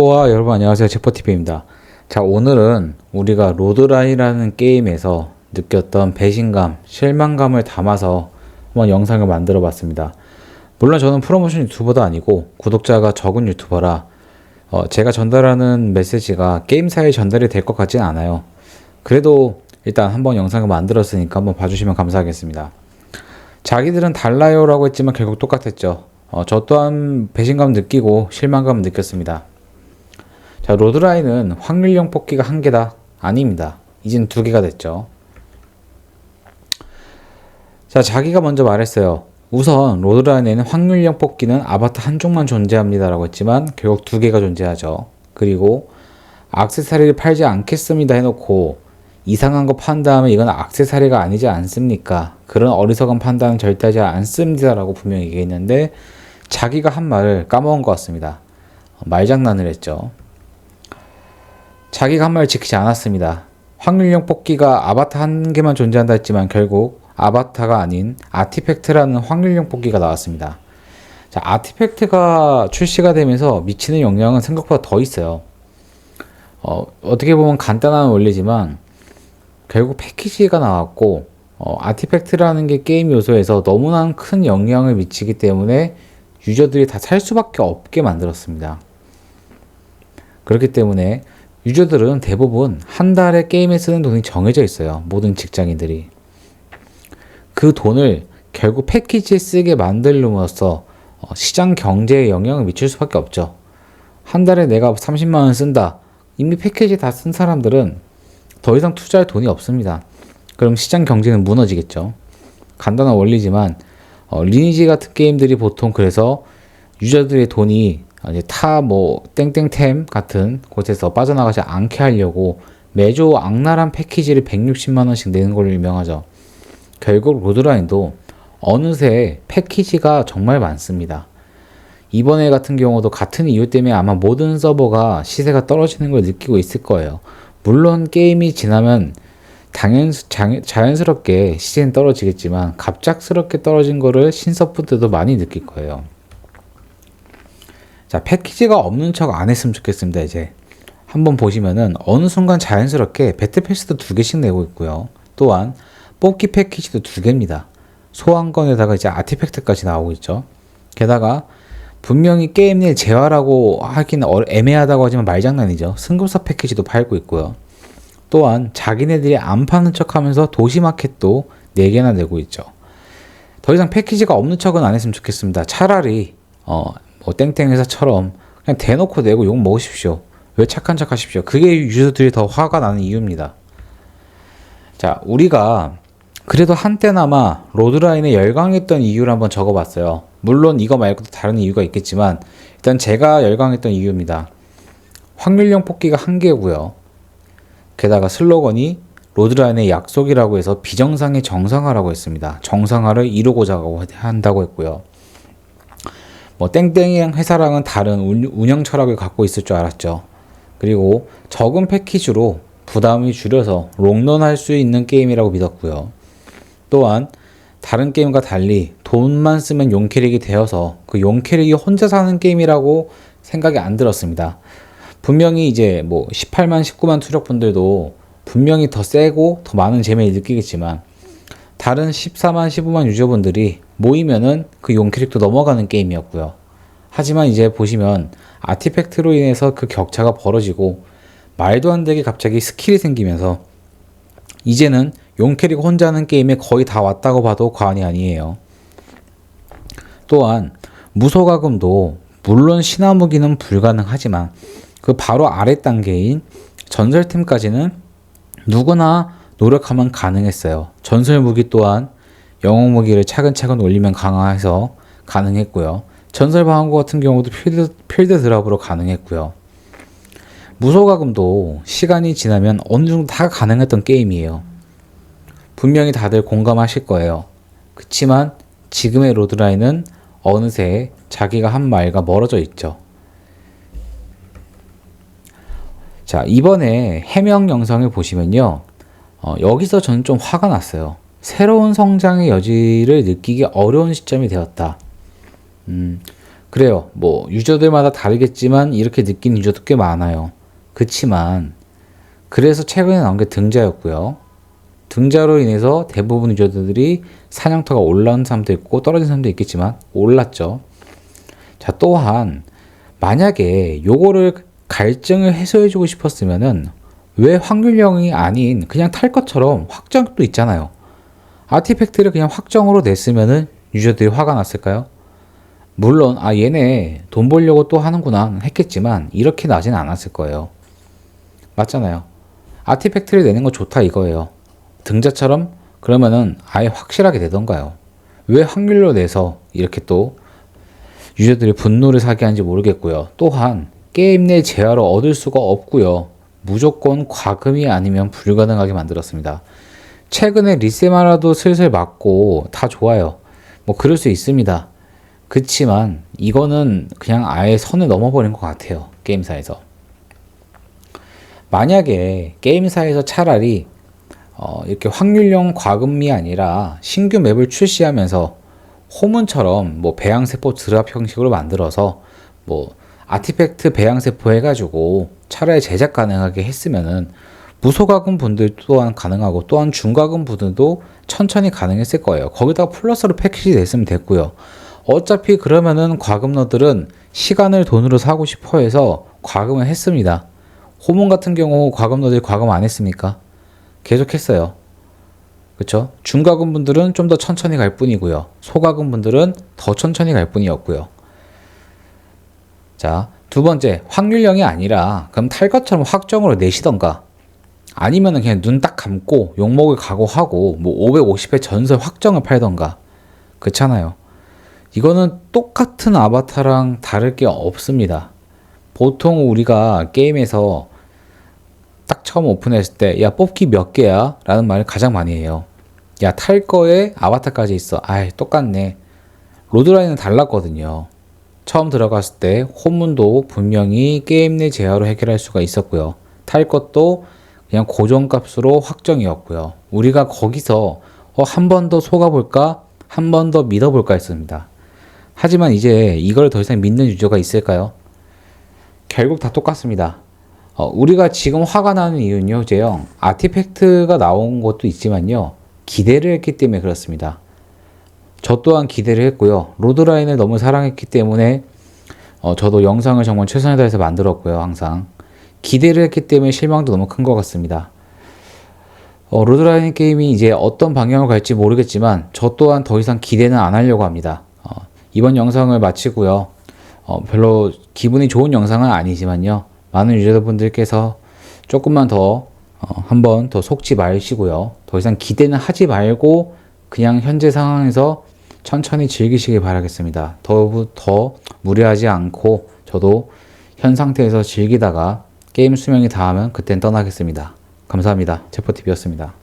족보와 여러분 안녕하세요. 제퍼TV입니다. 자 오늘은 우리가 로드라이라는 게임에서 느꼈던 배신감, 실망감을 담아서 한번 영상을 만들어 봤습니다. 물론 저는 프로모션 유튜버도 아니고 구독자가 적은 유튜버라 어, 제가 전달하는 메시지가 게임사에 전달이 될 것 같진 않아요. 그래도 일단 한번 영상을 만들었으니까 한번 봐주시면 감사하겠습니다. 자기들은 달라요라고 했지만 결국 똑같았죠. 어, 저 또한 배신감 느끼고 실망감 느꼈습니다 자, 로드라인은 확률형 뽑기가 한 개다? 아닙니다. 이젠 두 개가 됐죠. 자, 자기가 먼저 말했어요. 우선 로드라인에는 확률형 뽑기는 아바타 한 종만 존재합니다라고 했지만 결국 두 개가 존재하죠. 그리고 악세사리를 팔지 않겠습니다 해놓고 이상한 거 판 다음에 이건 악세사리가 아니지 않습니까? 그런 어리석은 판단은 절대 하지 않습니다라고 분명히 얘기했는데 자기가 한 말을 까먹은 것 같습니다. 말장난을 했죠. 자기가 한 말을 지키지 않았습니다. 확률형 뽑기가 아바타 한 개만 존재한다 했지만 결국 아바타가 아닌 아티팩트라는 확률형 뽑기가 나왔습니다. 자, 아티팩트가 출시가 되면서 미치는 영향은 생각보다 더 있어요. 어, 어떻게 보면 간단한 원리지만 결국 패키지가 나왔고 어, 아티팩트라는 게 게임 요소에서 너무나 큰 영향을 미치기 때문에 유저들이 다 살 수밖에 없게 만들었습니다. 그렇기 때문에 유저들은 대부분 한 달에 게임에 쓰는 돈이 정해져 있어요. 모든 직장인들이. 그 돈을 결국 패키지에 쓰게 만들므로써 어, 시장 경제에 영향을 미칠 수밖에 없죠. 한 달에 내가 30만 원 쓴다. 이미 패키지 다 쓴 사람들은 더 이상 투자할 돈이 없습니다. 그럼 시장 경제는 무너지겠죠. 간단한 원리지만 어, 리니지 같은 게임들이 보통 그래서 유저들의 돈이 이제 타뭐 땡땡템 같은 곳에서 빠져나가지 않게 하려고 매주 악랄한 패키지를 160만 원씩 내는 걸로 유명하죠. 결국 로드라인도 어느새 패키지가 정말 많습니다. 이번에 같은 경우도 같은 이유 때문에 아마 모든 서버가 시세가 떨어지는 걸 느끼고 있을 거예요. 물론 게임이 지나면 당연 자연스럽게 시세는 떨어지겠지만 갑작스럽게 떨어진 거를 신서프들도 많이 느낄 거예요. 자, 패키지가 없는 척 안 했으면 좋겠습니다, 이제. 한번 보시면은 어느 순간 자연스럽게 배틀 패스도 두 개씩 내고 있고요. 또한 뽑기 패키지도 두 개입니다. 소환권에다가 이제 아티팩트까지 나오고 있죠. 게다가 분명히 게임 내 재화라고 하기는 애매하다고 하지만 말장난이죠. 승급사 패키지도 팔고 있고요. 또한 자기네들이 안 파는 척 하면서 도시마켓도 4개나 내고 있죠. 더 이상 패키지가 없는 척은 안 했으면 좋겠습니다. 차라리 어, 뭐 땡땡 회사처럼 그냥 대놓고 내고 욕 먹으십시오. 왜 착한 척 하십시오. 그게 유저들이 더 화가 나는 이유입니다. 자, 우리가 그래도 한때나마 로드라인에 열광했던 이유를 한번 적어봤어요. 물론 이거 말고도 다른 이유가 있겠지만 일단 제가 열광했던 이유입니다. 확률형 뽑기가 한 개고요. 게다가 슬로건이 로드라인의 약속이라고 해서 비정상의 정상화라고 했습니다. 정상화를 이루고자 한다고 했고요. 뭐 땡땡이랑 회사랑은 다른 운영 철학을 갖고 있을 줄 알았죠. 그리고 적은 패키지로 부담이 줄여서 롱런 할 수 있는 게임이라고 믿었고요. 또한 다른 게임과 달리 돈만 쓰면 용캐릭이 되어서 그 용캐릭이 혼자 사는 게임이라고 생각이 안 들었습니다. 분명히 이제 뭐 18만, 19만 투력분들도 분명히 더 세고 더 많은 재미를 느끼겠지만 다른 14만, 15만 유저분들이 모이면은 그 용캐릭도 넘어가는 게임이었고요. 하지만 이제 보시면 아티팩트로 인해서 그 격차가 벌어지고 말도 안 되게 갑자기 스킬이 생기면서 이제는 용캐릭 혼자 하는 게임에 거의 다 왔다고 봐도 과언이 아니에요. 또한 무소가금도 물론 신화무기는 불가능하지만 그 바로 아래 단계인 전설템까지는 누구나 노력하면 가능했어요. 전설 무기 또한 영웅 무기를 차근차근 올리면 강화해서 가능했고요. 전설 방어구 같은 경우도 필드, 필드 드랍으로 가능했고요. 무소가금도 시간이 지나면 어느 정도 다 가능했던 게임이에요. 분명히 다들 공감하실 거예요. 그치만 지금의 로드라인은 어느새 자기가 한 말과 멀어져 있죠. 자, 이번에 해명 영상을 보시면요. 어, 여기서 저는 좀 화가 났어요. 새로운 성장의 여지를 느끼기 어려운 시점이 되었다. 음, 그래요. 뭐 유저들마다 다르겠지만 이렇게 느낀 유저도 꽤 많아요. 그치만 그래서 최근에 나온 게 등자였고요. 등자로 인해서 대부분 유저들이 사냥터가 올라온 사람도 있고 떨어진 사람도 있겠지만 올랐죠. 자 또한 만약에 요거를 갈증을 해소해주고 싶었으면은 왜 확률형이 아닌 그냥 탈 것처럼 확정도 있잖아요. 아티팩트를 그냥 확정으로 냈으면은 유저들이 화가 났을까요? 물론 아 얘네 돈 벌려고 또 하는구나 했겠지만 이렇게 나진 않았을 거예요. 맞잖아요. 아티팩트를 내는 거 좋다 이거예요. 등자처럼 그러면은 아예 확실하게 되던가요. 왜 확률로 내서 이렇게 또 유저들이 분노를 사게 하는지 모르겠고요. 또한 게임 내 재화를 얻을 수가 없고요. 무조건 과금이 아니면 불가능하게 만들었습니다. 최근에 리세마라도 슬슬 맞고 다 좋아요. 뭐 그럴 수 있습니다. 그치만 이거는 그냥 아예 선을 넘어버린 것 같아요. 게임사에서. 만약에 게임사에서 차라리 어, 이렇게 확률형 과금이 아니라 신규 맵을 출시하면서 호문처럼 뭐 배양세포 드랍 형식으로 만들어서 뭐 아티팩트 배양세포 해가지고 차라리 제작 가능하게 했으면은 무소가금 분들 또한 가능하고 또한 중가금 분들도 천천히 가능했을 거예요. 거기다가 플러스로 패키지 냈으면 됐고요. 어차피 그러면은 과금러들은 시간을 돈으로 사고 싶어 해서 과금을 했습니다. 호문 같은 경우 과금러들이 과금 안 했습니까? 계속 했어요. 그쵸? 중가금 분들은 좀 더 천천히 갈 뿐이고요. 소가금 분들은 더 천천히 갈 뿐이었고요. 자, 두 번째, 확률형이 아니라 그럼 탈 것처럼 확정으로 내시던가 아니면은 그냥 눈 딱 감고 욕먹을 각오하고 뭐 550회 전설 확정을 팔던가 그렇잖아요. 이거는 똑같은 아바타랑 다를 게 없습니다. 보통 우리가 게임에서 딱 처음 오픈했을 때, 야, 뽑기 몇 개야? 라는 말을 가장 많이 해요. 야, 탈 거에 아바타까지 있어. 아이, 똑같네. 로드라인은 달랐거든요. 처음 들어갔을 때, 호문도 분명히 게임 내 제어로 해결할 수가 있었고요. 탈 것도 그냥 고정값으로 확정이었고요. 우리가 거기서 어, 한 번 더 속아볼까? 한 번 더 믿어볼까 했습니다. 하지만 이제 이걸 더 이상 믿는 유저가 있을까요? 결국 다 똑같습니다. 어, 우리가 지금 화가 나는 이유는요, 제형 아티팩트가 나온 것도 있지만요, 기대를 했기 때문에 그렇습니다. 저 또한 기대를 했고요. 로드라인을 너무 사랑했기 때문에 어, 저도 영상을 정말 최선을 다해서 만들었고요, 항상. 기대를 했기 때문에 실망도 너무 큰 것 같습니다. 어, 로드라인 게임이 이제 어떤 방향으로 갈지 모르겠지만 저 또한 더 이상 기대는 안 하려고 합니다. 어, 이번 영상을 마치고요. 어, 별로 기분이 좋은 영상은 아니지만요. 많은 유저분들께서 조금만 더 어, 한번 더 속지 마시고요. 더 이상 기대는 하지 말고 그냥 현재 상황에서 천천히 즐기시길 바라겠습니다. 더, 더 무리하지 않고 저도 현 상태에서 즐기다가 게임 수명이 닿으면 그땐 떠나겠습니다. 감사합니다. 제퍼TV였습니다.